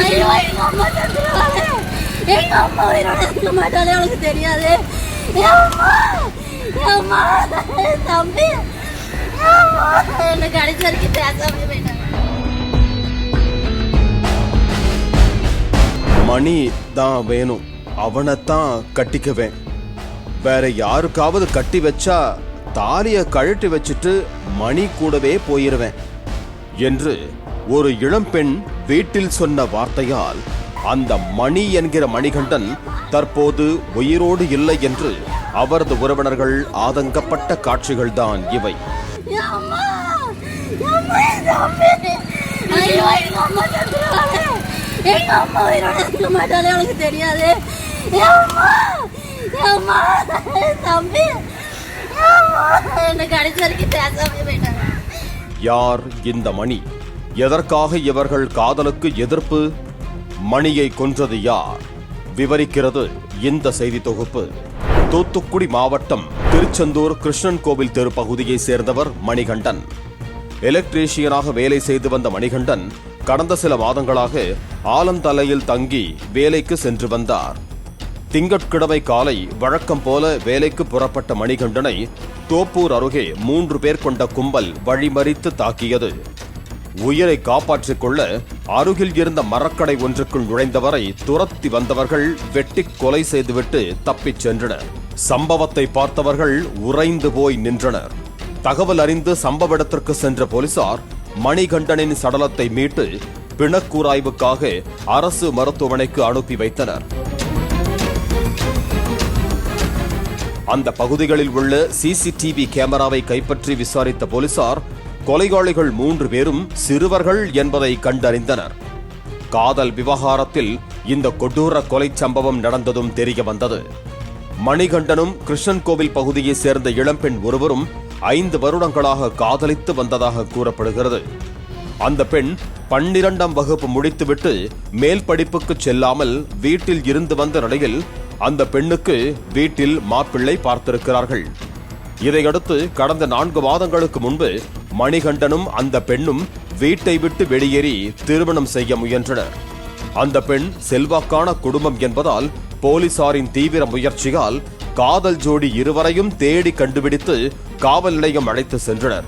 ஐயோ எங்க அம்மா செத்துருவாங்க எங்க அம்மா உயிரோட இருக்க மாட்டாளே அவளுக்கு தெரியாது அம்மா அம்மா தம்பி என் அம்மா வரைக்கும் பேசாம போயிட்டாங்க மணி தான் வேணும். அவனைத்தான் கட்டிக்குவேன். வேற யாருக்காவது கட்டி வச்சா தாலிய கழட்டி வச்சுட்டு மணி கூடவே போயிருவேன். என்று ஒரு இளம்பெண் வீட்டில் சொன்ன வார்த்தையால் அந்த மணி என்கிற மணிகண்டன் தற்போது உயிரோடு இல்லை என்று அவரது உறவினர்கள் ஆதங்கப்பட்ட காட்சிகள்தான் இவை. எங்க அம்மா! உயிரோட இருக்க தெரியாது. தம்பி! வரைக்கும் பேசாம போயிட்டாங்க. யார் இந்த மணி? எதற்காக இவர்கள் காதலுக்கு எதிர்ப்பு? மணியை கொன்றது யார்? விவரிக்கிறது இந்த செய்தி தொகுப்பு. தூத்துக்குடி மாவட்டம் திருச்செந்தூர் கிருஷ்ணன் கோவில் தெரு பகுதியைச் சேர்ந்தவர் மணிகண்டன். எலக்ட்ரீஷியனாக வேலை செய்து வந்த மணிகண்டன் கடந்த சில மாதங்களாக ஆலந்தலையில் தங்கி வேலைக்கு சென்று வந்தார். திங்கட்கிழமை காலை வழக்கம் போல வேலைக்கு புறப்பட்ட மணிகண்டனை தோப்பூர் அருகே மூன்று பேர் கொண்ட கும்பல் வழிமறித்து தாக்கியது. உயிரை காப்பாற்றிக் கொள்ள அருகில் இருந்த மரக்கடை ஒன்றுக்குள் நுழைந்தவரை துரத்தி வந்தவர்கள் வெட்டி கொலை செய்துவிட்டு தப்பிச் சென்றனர். சம்பவத்தை பார்த்தவர்கள் உறைந்து போய் நின்றனர். தகவல் அறிந்து சம்பவ இடத்திற்கு சென்ற போலீசார் மணிகண்டனின் சடலத்தை மீட்டு பிணக்கூராய்வுக்காக அரசு மருத்துவமனைக்கு அனுப்பி வைத்தனர். அந்த பகுதிகளில் உள்ள சிசிடிவி கேமராவை கைப்பற்றி விசாரித்த போலீசார் கொலைகாளிகள் மூன்று பேரும் சிறுவர்கள் என்பதை கண்டறிந்தனர். காதல் விவகாரத்தில் இந்த கொடூர கொலை சம்பவம் நடந்ததும் தெரிய வந்தது. மணிகண்டனும் கிருஷ்ணன் கோவில் பகுதியைச் சேர்ந்த இளம்பெண் ஒருவரும் ஐந்து வருடங்களாக காதலித்து வந்ததாக கூறப்படுகிறது. அந்த பெண் பன்னிரண்டாம் வகுப்பு முடித்துவிட்டு மேல் படிப்புக்கு செல்லாமல் வீட்டில் இருந்து வந்த நிலையில் அந்த பெண்ணுக்கு வீட்டில் மாப்பிள்ளை பார்த்திருக்கிறார்கள். இதையடுத்து கடந்த நான்கு மாதங்களுக்கு முன்பு மணிகண்டனும் அந்த பெண்ணும் வீட்டை விட்டு வெளியேறி திருமணம் செய்ய முயன்றனர். அந்த பெண் செல்வாக்கான குடும்பம் என்பதால் போலீசாரின் தீவிர முயற்சியால் காதல் ஜோடி இருவரையும் தேடி கண்டுபிடித்து காவல் நிலையம் அழைத்து சென்றனர்.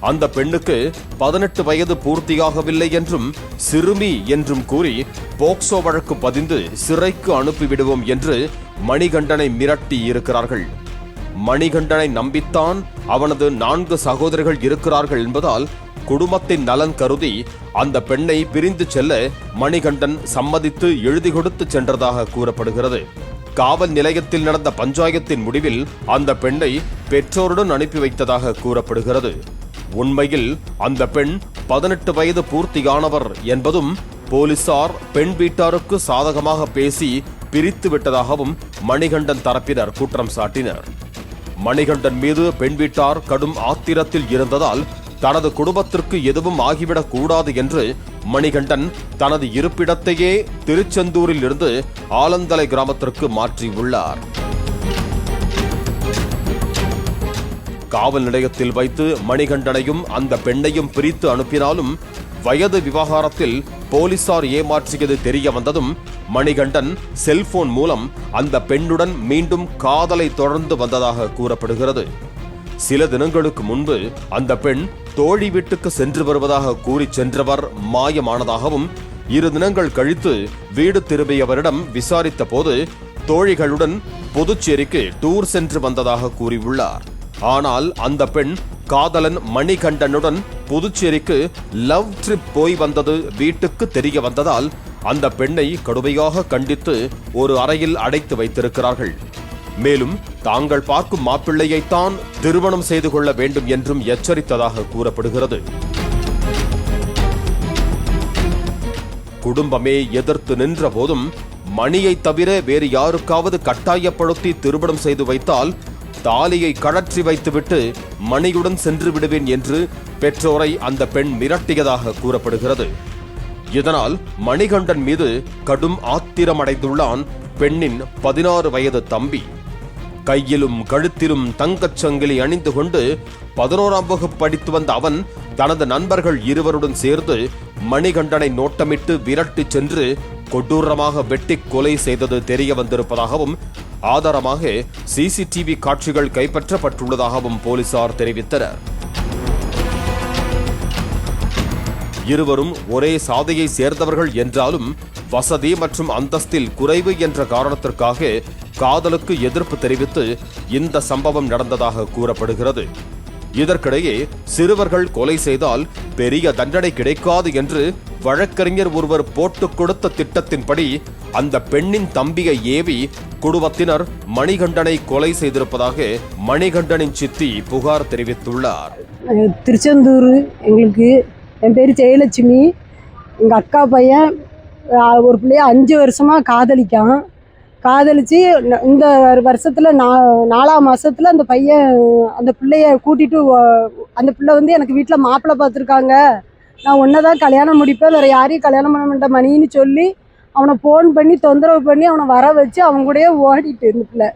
அந்த பெண்ணுக்கு பதினெட்டு வயது பூர்த்தியாகவில்லை என்றும் சிறுமி என்றும் கூறி போக்சோ வழக்கு பதிந்து சிறைக்கு அனுப்பிவிடுவோம் என்று மணிகண்டனை மிரட்டி இருக்கிறார்கள். மணிகண்டனை நம்பித்தான் அவனது நான்கு சகோதரர்கள் இருக்கிறார்கள் என்பதால் குடும்பத்தின் நலன் கருதி அந்த பெண்ணை பிரிந்து செல்ல மணிகண்டன் சம்மதித்து எழுதி கொடுத்து சென்றதாக கூறப்படுகிறது. காவல் நிலையத்தில் நடந்த பஞ்சாயத்தின் முடிவில் அந்த பெண்ணை பெற்றோருடன் அனுப்பி வைத்ததாக கூறப்படுகிறது. உண்மையில் அந்த பெண் பதினெட்டு வயது பூர்த்தியானவர் என்பதும் போலீசார் பெண் வீட்டாருக்கு சாதகமாக பேசி பிரித்து விட்டதாகவும் மணிகண்டன் தரப்பினர் குற்றம் சாட்டினர். மணிகண்டன் மீது பெண் வீட்டார் கடும் ஆத்திரத்தில் இருந்ததால் தனது குடும்பத்திற்கு எதுவும் ஆகிவிடக் கூடாது என்று மணிகண்டன் தனது இருப்பிடத்தையே திருச்செந்தூரில் இருந்து ஆலந்தலை கிராமத்திற்கு மாற்றியுள்ளார். காவல் நிலையத்தில் வைத்து மணிகண்டனையும் அந்த பெண்ணையும் பிரித்து அனுப்பினாலும் வயது விவகாரத்தில் போலீசார் ஏமாற்றியது தெரிய வந்ததும் மணிகண்டன் செல்போன் மூலம் அந்த பெண்ணுடன் மீண்டும் காதலை தொடர்ந்து வந்ததாக கூறப்படுகிறது. சில தினங்களுக்கு முன்பு அந்த பெண் தோழி வீட்டுக்கு சென்று வருவதாக கூறி சென்றவர் மாயமானதாகவும் இரு தினங்கள் கழித்து வீடு திரும்பியவரிடம் விசாரித்த போது தோழிகளுடன் புதுச்சேரிக்கு டூர் சென்று வந்ததாக கூறியுள்ளார். ஆனால் அந்த பெண் காதலன் மணிகண்டனுடன் புதுச்சேரிக்கு லவ் ட்ரிப் போய் வந்தது வீட்டுக்கு தெரிய வந்ததால் அந்த பெண்ணை கடுமையாக கண்டித்து ஒரு அறையில் அடைத்து வைத்திருக்கிறார்கள். மேலும் தாங்கள் பார்க்கும் மாப்பிள்ளையைத்தான் திருமணம் செய்து கொள்ள வேண்டும் என்றும் எச்சரித்ததாக கூறப்படுகிறது. குடும்பமே எதிர்த்து நின்ற போதும் மணியை தவிர வேறு யாருக்காவது கட்டாயப்படுத்தி திருமணம் செய்து வைத்தால் தாலியை கழற்றி வைத்துவிட்டு மணியுடன் சென்று விடுவேன் என்று பெற்றோரை அந்த பெண் மிரட்டியதாக கூறப்படுகிறது. இதனால் மணிகண்டன் மீது கடும் ஆத்திரமடைந்துள்ளான் பெண்ணின் பதினாறு வயது தம்பி. கையிலும் கழுத்திலும் தங்கச் சங்கிலி அணிந்து கொண்டு பதினோராம் வகுப்பு படித்து வந்த அவன் தனது நண்பர்கள் இருவருடன் சேர்ந்து மணிகண்டனை நோட்டமிட்டு விரட்டிச் சென்று கொடூரமாக வெட்டி கொலை செய்தது தெரிய வந்திருப்பதாகவும் ஆதாரமாக சிசிடிவி காட்சிகள் கைப்பற்றப்பட்டுள்ளதாகவும் போலீசார் தெரிவித்தனர். இருவரும் ஒரே சாதையை சேர்ந்தவர்கள் என்றாலும் வசதி மற்றும் அந்தஸ்தில் குறைவு என்ற காரணத்திற்காக காதலுக்கு எதிர்ப்பு தெரிவித்து இந்த சம்பவம் நடந்ததாக கூறப்படுகிறது. இதற்கிடையே சிறுவர்கள் கொலை செய்தால் பெரிய தண்டனை கிடைக்காது என்று வழக்கறிஞர் ஒருவர் போட்டுக் கொடுத்த திட்டத்தின்படி அந்த பெண்ணின் தம்பியை ஏவி குடும்பத்தினர் மணிகண்டனை கொலை செய்திருப்பதாக மணிகண்டனின் சித்தி புகார் தெரிவித்துள்ளார். திருச்செந்தூர் எங்களுக்கு என் பேர் ஜெயலட்சுமி. எங்கள் அக்கா பையன் ஒரு பிள்ளைய அஞ்சு வருஷமாக காதலிக்கான். காதலிச்சு இந்த வருஷத்தில் நா நாலாம் மாதத்தில் அந்த பையன் அந்த பிள்ளைய கூட்டிகிட்டு அந்த பிள்ளை வந்து எனக்கு வீட்டில் மாப்பிள்ளை பார்த்துருக்காங்க நான் ஒன்றை தான் கல்யாணம் முடிப்பேன் வேறு யாரையும் கல்யாணம் பண்ண மாட்டேன் மணின்னு சொல்லி அவனை ஃபோன் பண்ணி தொந்தரவு பண்ணி அவனை வர வச்சு அவங்க கூடயே ஓடிட்டு இருந்துட்டுல. பிள்ளை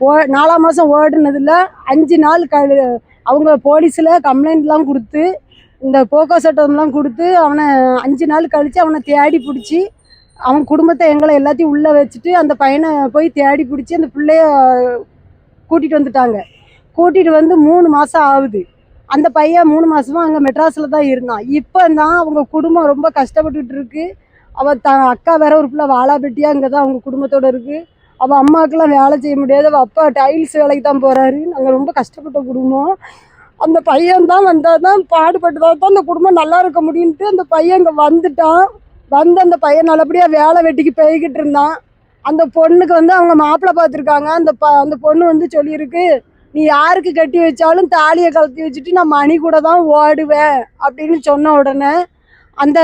ஓ நாலாம் மாதம் ஓடினதில் அஞ்சு நாள் க அவங்க போலீஸில் கம்ப்ளைண்ட்லாம் கொடுத்து இந்த போக்கோ சட்டம்லாம் கொடுத்து அவனை அஞ்சு நாள் கழித்து அவனை தேடி பிடிச்சி அவன் குடும்பத்தை எங்களை எல்லாத்தையும் உள்ளே வச்சுட்டு அந்த பையனை போய் தேடி பிடிச்சி அந்த பிள்ளைய கூட்டிகிட்டு வந்துட்டாங்க. கூட்டிகிட்டு வந்து மூணு மாதம் ஆகுது. அந்த பையன் மூணு மாசமா அங்கே மெட்ராஸில் தான் இருந்தான். இப்போ தான் அவங்க குடும்பம் ரொம்ப கஷ்டப்பட்டுட்டு இருக்கு. அவள் த அக்கா வேற ஒரு பிள்ளை வாழாபெட்டியாக அங்கே தான் அவங்க குடும்பத்தோட இருக்குது அவள் அம்மாவுக்கெல்லாம் வேலை செய்ய முடியாது. அவள் அப்பா டைல்ஸ் வேலைக்கு தான் போகிறாரு நாங்கள் ரொம்ப கஷ்டப்பட்ட குடும்பம். அந்த பையன் தான் வந்தால் தான் பாடுபட்டு தான் அந்த குடும்பம் நல்லா இருக்க முடியும்ட்டு அந்த பையன் இங்கே வந்துட்டான். வந்து அந்த பையன் நல்லபடியாக வேலை வெட்டிக்கு போய்கிட்டு இருந்தான். அந்த பொண்ணுக்கு வந்து அவங்க மாப்பிள்ளை பார்த்துருக்காங்க. அந்த ப அந்த பொண்ணு வந்து சொல்லியிருக்கு நீ யாருக்கு கட்டி வச்சாலும் தாலியை கலத்தி வச்சுட்டு நான் மணி கூட தான் ஓடுவேன் அப்படின்னு சொன்ன உடனே அந்த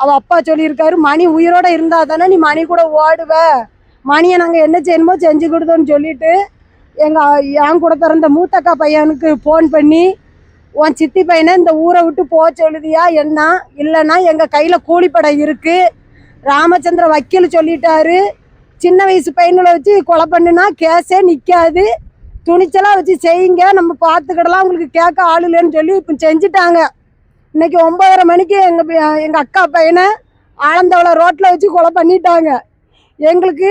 அவள் அப்பா சொல்லியிருக்காரு மணி உயிரோட இருந்தால் தானே நீ மணி கூட ஓடுவ. மணியை நாங்கள் என்ன செய்யணுமோ செஞ்சு கொடுத்தோன்னு சொல்லிட்டு எங்கள் என் கூட பிறந்த மூத்தக்கா பையனுக்கு ஃபோன் பண்ணி உன் சித்தி பையனை இந்த ஊரை விட்டு போக சொல்லுதியா என்ன? இல்லைன்னா எங்கள் கையில் கூலிப்படை இருக்குது ராமச்சந்திர வக்கீல் சொல்லிட்டாரு. சின்ன வயசு பையனை வச்சு கொலை பண்ணுனா கேஸே நிற்காது துணிச்சலாக வச்சு செய்யுங்க. நம்ம பார்த்துக்கிடலாம். உங்களுக்கு கேட்க ஆள் இல்லைன்னு சொல்லி இப்போ செஞ்சுட்டாங்க. இன்னைக்கு ஒம்பதரை மணிக்கு எங்கள் எங்கள் அக்கா பையனை ஆனந்தவளை ரோட்டில் வச்சு கொலை பண்ணிட்டாங்க. எங்களுக்கு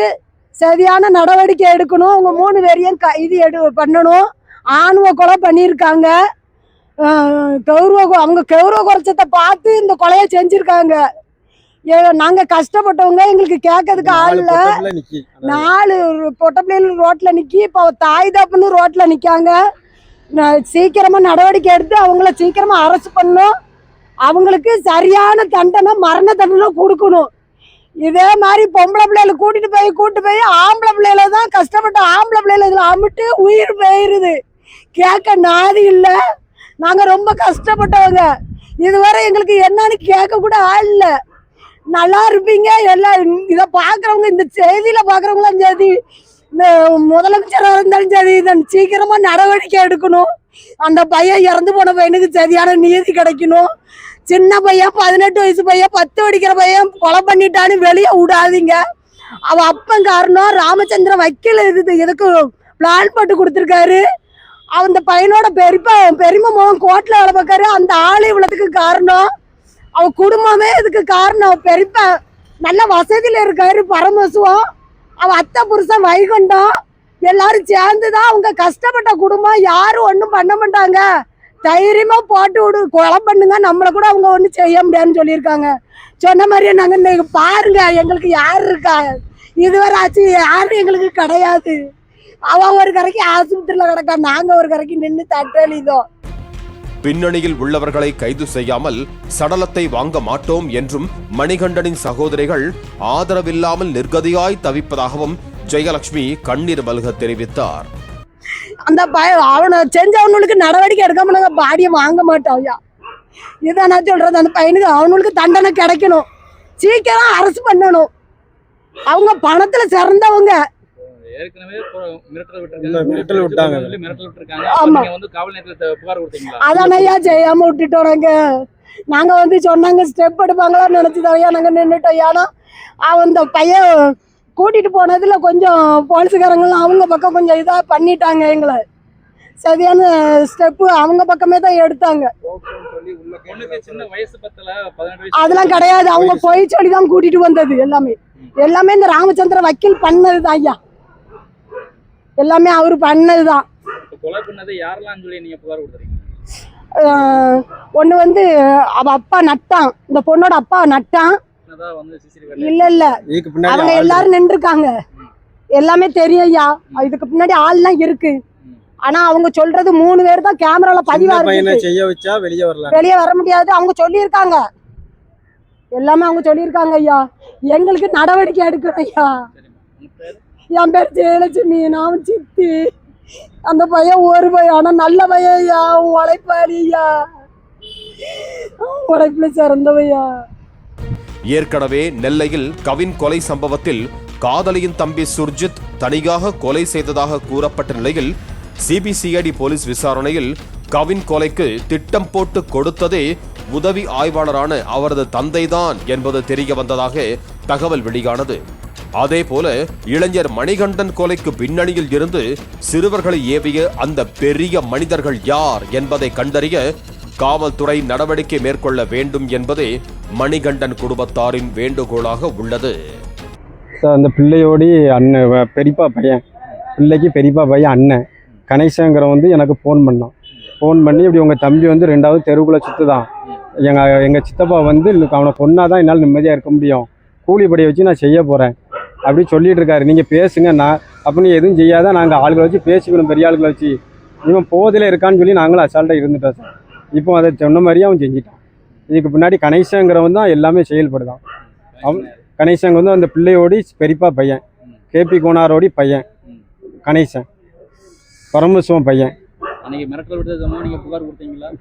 சரியான நடவடிக்கை எடுக்கணும். உங்கள் மூணு பேரையும் க இது எடு பண்ணணும். ஆணுவ கொலை பண்ணியிருக்காங்க. கௌரவ அவங்க கௌரவ குறைச்சத்தை பார்த்து இந்த கொலையை செஞ்சுருக்காங்க. நாங்கள் கஷ்டப்பட்டவங்க எங்களுக்கு கேட்கறதுக்கு ஆள் இல்லை. நாலு பொட்ட பிள்ளைகள் ரோட்ல நிக்கி இப்போ தாய் தப்புன்னு ரோட்ல நிக்காங்க. சீக்கிரமா நடவடிக்கை எடுத்து அவங்கள சீக்கிரமா அரெஸ்ட் பண்ணணும். அவங்களுக்கு சரியான தண்டனை மரண தண்டனை கொடுக்கணும். இதே மாதிரி பொம்பளை பிள்ளைகளை கூட்டிட்டு போய் கூட்டிட்டு போய் ஆம்பளை பிள்ளைகளை தான் கஷ்டப்பட்ட ஆம்பளை பிள்ளைகளை இதுல அமிட்டு உயிர் போயிருது. கேட்க நாதி இல்லை. நாங்க ரொம்ப கஷ்டப்பட்டவங்க. இதுவரை எங்களுக்கு என்னன்னு கேட்க கூட ஆள் இல்லை. நல்லா இருப்பீங்க. எல்லாம் இதை பார்க்குறவங்க இந்த செய்தியில் பார்க்குறவங்களாம் சரி இந்த முதலமைச்சராக இருந்தாலும் சரி இதை சீக்கிரமா நடவடிக்கை எடுக்கணும். அந்த பையன் இறந்து போன பையனுக்கு சரியான நீதி கிடைக்கணும். சின்ன பையன் பதினெட்டு வயசு பையன் பத்து அடிக்கிற பையன் கொலை பண்ணிட்டான்னு வெளியே விடாதீங்க. அவ அப்பன் காரணம் ராமச்சந்திரன் வக்கீல் இது இதுக்கு பிளான் போட்டு கொடுத்துருக்காரு. அந்த பையனோட பெரியப்பா பெருமை மகன் கோட்டில் வேலை பார்க்காரு அந்த ஆள் இவ்வளோத்துக்கு காரணம். அவன் குடும்பமே இதுக்கு காரணம். அவ பெரியப்பா நல்ல வசதியில் இருக்காரு பரமசுவம். அவன் அத்தை புருஷன் வைகுண்டம். எல்லாரும் சேர்ந்து தான் அவங்க கஷ்டப்பட்ட குடும்பம். யாரும் ஒன்றும் பண்ண மாட்டாங்க. தைரியமா போட்டு விடு குழம்பு பண்ணுங்க. நம்மளை கூட அவங்க ஒன்றும் செய்ய முடியாதுன்னு சொல்லியிருக்காங்க. சொன்ன மாதிரியே நாங்கள் இன்னைக்கு பாருங்க எங்களுக்கு யார் இருக்கா? இதுவரை ஆச்சு யாரும் எங்களுக்கு கிடையாது. அவன் ஒரு கரைக்கு ஆஸ்பத்திரியில் கிடக்கா நாங்கள் ஒரு கரைக்கு நின்று தட்டழிதோம். பின்னணியில் உள்ளவர்களை கைது செய்யாமல் சடலத்தை வாங்க மாட்டோம் என்றும் மணிகண்டனின் சகோதரிகள் ஆதரவில்லாமல் நிர்கதியாய் தவிப்பதாகவும் ஜெயலட்சுமி கண்ணீர் மல்க தெரிவித்தார். அந்த பய அவனை செஞ்சவனுக்கு நடவடிக்கை எடுக்காம நாங்கள் பாடியை வாங்க மாட்டோம் ஐயா. இதான் நான் சொல்றது. அந்த பையனுக்கு அவனுக்கு தண்டனை கிடைக்கணும். சீக்கிரம் அரசு பண்ணணும். அவங்க பணத்துல சிறந்தவங்க. ஏற்கனவே கொ- மிரட்டல் இல்ல, விட்டுருக்காங்க மிரட்டல் விட்டாங்க. சொல்லி மிரட்டல் விட்டுருக்காங்க. ஆமா. நீங்க வந்து காவல் நிலையத்துல புகார் கொடுத்தீங்களா? அதான் ஐயா செய்யாம விட்டுட்டோம் நாங்க. நாங்க வந்து சொன்னாங்க ஸ்டெப் எடுப்பாங்களான்னு நினைச்சுதான் ஐயா நாங்க நின்றுட்டோம் ஏன்னா அவன் இந்த பையன் கூட்டிட்டு போனதுல கொஞ்சம் போலீஸுக்காரங்களாம் அவங்க பக்கம் கொஞ்சம் இதா பண்ணிட்டாங்க எங்களை. சரியான ஸ்டெப்பு அவங்க பக்கமே தான் எடுத்தாங்க. பொண்ணுக்கு சின்ன வயசு பத்தல பதினெட்டு வயசு அதெல்லாம் கிடையாது. அவங்க போய் சொல்லி தான் கூட்டிட்டு வந்தது எல்லாமே. எல்லாமே இந்த ராமச்சந்திர வக்கீல் பண்ணது தான் ஐயா. எல்லாமே அவர் பண்ணது தான் இப்ப கொலை பண்ணது யாரெல்லாம் சொல்லி நீங்க புகார் கொடுத்துறீங்க ஒன்று வந்து அவ அப்பா நட்டான். இந்த பொண்ணோட அப்பா நட்டான். என்னதான் வந்து சிசிடிவி இல்ல இல்ல. அவங்க எல்லாரும் நின்றுருக்காங்க. எல்லாமே தெரியும் ஐயா. இதுக்கு பின்னாடி ஆள்லாம் இருக்கு. ஆனா அவங்க சொல்றது மூணு பேர் தான் கேமரால பதிவா இருக்கு செய்ய வச்சா வெளியே வரல வெளியே வர முடியாது. அவங்க சொல்லியிருக்காங்க. எல்லாமே அவங்க சொல்லியிருக்காங்க ஐயா. எங்களுக்கு நடவடிக்கை எடுக்கணும் ஐயா. என் பேர் ஜெயலட்சுமி நான் சித்தி. அந்த பையன் ஒரு பையன். ஆனால் நல்ல பையன் ஐயா. அவன் உழைப்பாளி ஐயா. ஏற்கனவே நெல்லையில் கவின் கொலை சம்பவத்தில் காதலியின் தம்பி சுர்ஜித் தனியாக கொலை செய்ததாக கூறப்பட்ட நிலையில் சிபிசிஐடி போலீஸ் விசாரணையில் கவின் கொலைக்கு திட்டம் போட்டு கொடுத்ததே உதவி ஆய்வாளரான அவரது தந்தைதான் என்பது தெரிய வந்ததாக தகவல் வெளியானது. அதே போல இளைஞர் மணிகண்டன் கொலைக்கு பின்னணியில் இருந்து சிறுவர்களை ஏவிய அந்த பெரிய மனிதர்கள் யார் என்பதை கண்டறிய காவல்துறை நடவடிக்கை மேற்கொள்ள வேண்டும் என்பதே மணிகண்டன் குடும்பத்தாரின் வேண்டுகோளாக உள்ளது. அந்த பிள்ளையோடி அண்ணன் பெரியப்பா பையன் பிள்ளைக்கு பெரியப்பா பையன் அண்ணன் கணேசங்கிற வந்து எனக்கு ஃபோன் பண்ணான். ஃபோன் பண்ணி இப்படி உங்கள் தம்பி வந்து ரெண்டாவது தெருவுக்குள்ளே சுற்றுதான் எங்கள் எங்கள் சித்தப்பா வந்து அவனை பொண்ணாக தான் என்னால் நிம்மதியாக இருக்க முடியும். கூலிப்படியை வச்சு நான் செய்ய போகிறேன் அப்படி சொல்லிட்டு இருக்காரு நீங்கள் பேசுங்க நான் அப்போ நீ எதுவும் செய்யாத நாங்கள் ஆளுகளை வச்சு பேசிக்கணும் பெரிய ஆளுகளை வச்சு. இவன் போதில் இருக்கான்னு சொல்லி நாங்களும் அசால்ட்டாக இருந்துட்டோம் சார் இப்போ அதை சொன்ன மாதிரியே அவன் செஞ்சிட்டான். இதுக்கு பின்னாடி கணேசங்கிறவன் தான் எல்லாமே செயல்படுதான் அவன் கணேசங்க வந்து அந்த பிள்ளையோடி பெரியப்பா பையன். கேபி கோனாரோடி பையன். கணேசன். பரமசிவம் பையன்.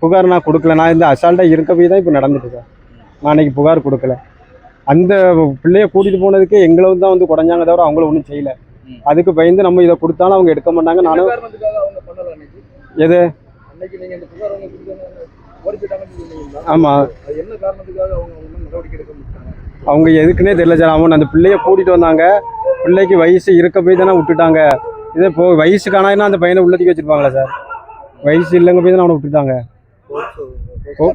புகார் நான் கொடுக்கல. நான் இந்த அசால்ட்டாக இருக்க போய் தான் இப்போ நடந்துட்டு சார் நான் அன்னைக்கு புகார் கொடுக்கல. அந்த பிள்ளைய கூட்டிகிட்டு போனதுக்கு எங்களை தான் வந்து குறைஞ்சாங்க தவிர அவங்கள ஒன்றும் செய்யல. அதுக்கு பயந்து நம்ம இதை கொடுத்தாலும் அவங்க எடுக்க மாட்டாங்க. நானும் எது? புகார் அவங்க எதுக்குன்னே தெரியல சார். அவன் அந்த பிள்ளைய கூட்டிட்டு வந்தாங்க. பிள்ளைக்கு வயசு இருக்க போய் தானே விட்டுட்டாங்க. இதே இப்போ வயசு காணாதுன்னா அந்த பையனை உள்ளத்துக்கு வச்சிருப்பாங்களா சார்? வயசு இல்லைங்க போய் தானே அவனை விட்டுட்டாங்க. ஓ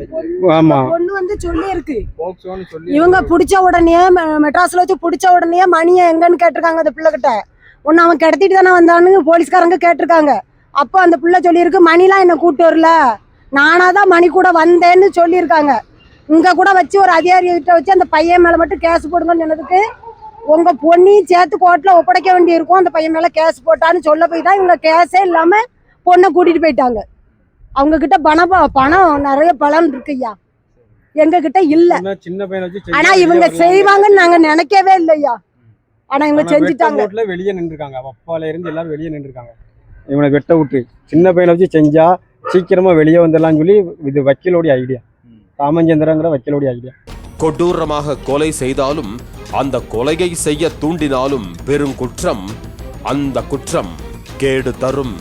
ஆமாம் பொண்ணு வந்து சொல்லி இருக்கு போக்சோன்னு சொல்லி இவங்க பிடிச்ச உடனே மெ- மெட்ராஸ்ல வச்சு பிடிச்ச உடனே மணியை எங்கன்னு கேட்டிருக்காங்க அந்த பிள்ளைகிட்ட. ஒன்று அவன் கிடத்திட்டு தானே வந்தான்னு போலீஸ்காரங்க கேட்டிருக்காங்க. அப்போ அந்த பிள்ளை சொல்லியிருக்கு மணிலாம் என்னை கூட்டு வரல. நானாக தான் மணி கூட வந்தேன்னு சொல்லியிருக்காங்க. இங்கே கூட வச்சு ஒரு அதிகாரிகிட்ட வச்சு அந்த பையன் மேலே மட்டும் கேஸ் போடுங்கன்னு சொன்னதுக்கு உங்கள் பொண்ணையும் சேர்த்து கோர்ட்டில் ஒப்படைக்க வேண்டியிருக்கும். அந்த பையன் மேலே கேஸ் போட்டான்னு சொல்ல போய் தான் இவங்க கேஸே இல்லாமல் பொண்ணை கூட்டிகிட்டு போயிட்டாங்க. அவங்க கிட்ட பணம் ப- பணம் நிறைய பலன் இருக்குய்யா. எங்க கிட்ட இல்ல. சின்ன பையனை ஆனா இவங்க. செய்வாங்கன்னு நாங்க நினைக்கவே இல்லையா ஆனா இவங்க செஞ்சுட்டாங்க. வெளியே நின்றுருக்காங்க. அப்பால இருந்து எல்லாரும் வெளியே நின்றுருக்காங்க. இவனை வெட்ட விட்டு. சின்ன பையனை வச்சு செஞ்சா சீக்கிரமா வெளியே வந்துடலாம்னு சொல்லி இது வக்கீலோடைய ஐடியா ராமச்சந்திரங்கிற வக்கீலோடைய ஐடியா கொடூரமாக கொலை செய்தாலும் அந்த கொலையை செய்ய தூண்டினாலும் பெரும் குற்றம் அந்த குற்றம் கேடு தரும்.